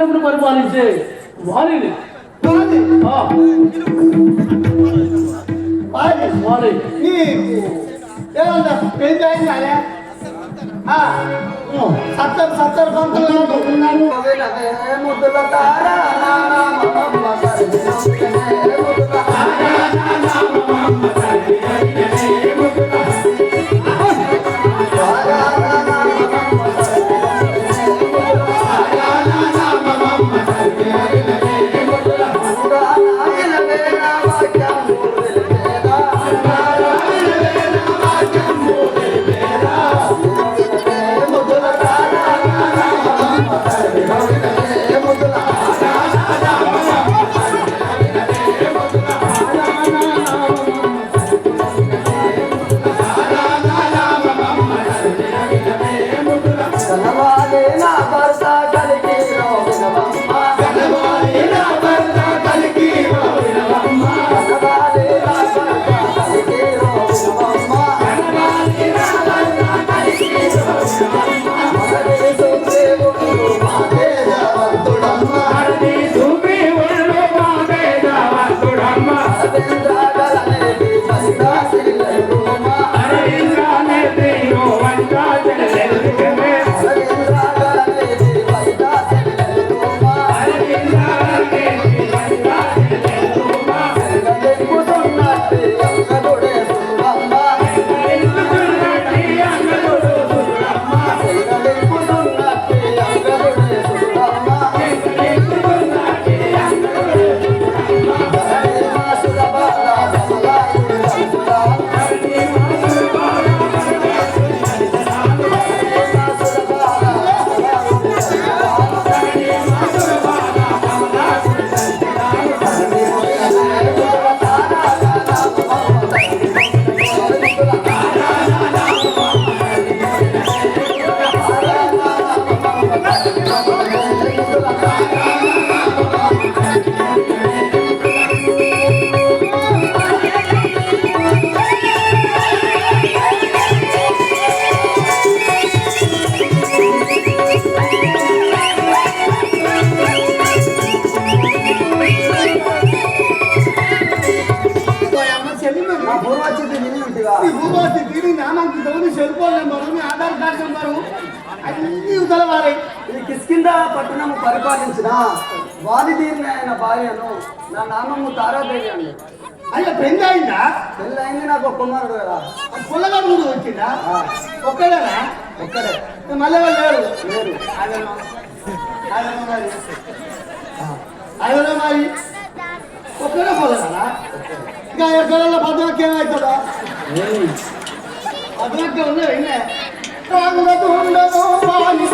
Kilometre ವರೆಗೂ ಆಲಿಸಿ ವಾಲಿಲಿ ವಾಲಿ ಸತ್ತರ್ ಸತ್ತರ್ ಬಂತು మీ సెల్ ఫోన్ నెంబరు మీ ఆధార్ కార్డు నెంబరు అన్ని యువతల వారే. ఈ కిస్కింద పట్టణము పరిపాలించిన వాలిదీర్ని ఆయన భార్యను నా నామము తారాదేవి అండి అయ్యా పెళ్ళి అయిందా? పెళ్ళి అయింది నాకు ఒక కుమారుడు కదా. పుల్లగా ముందు వచ్చిందా? ఒక్కడేనా? ఒక్కడే. మళ్ళీ వాళ్ళు లేరు? లేరు అదేనా మరి. అదేనా మరి. ఒక్కడే పొలగానా ఇంకా ఎక్కడ పద్ధతికి ఏమవుతుందా 我这么丢人呢。端个东都不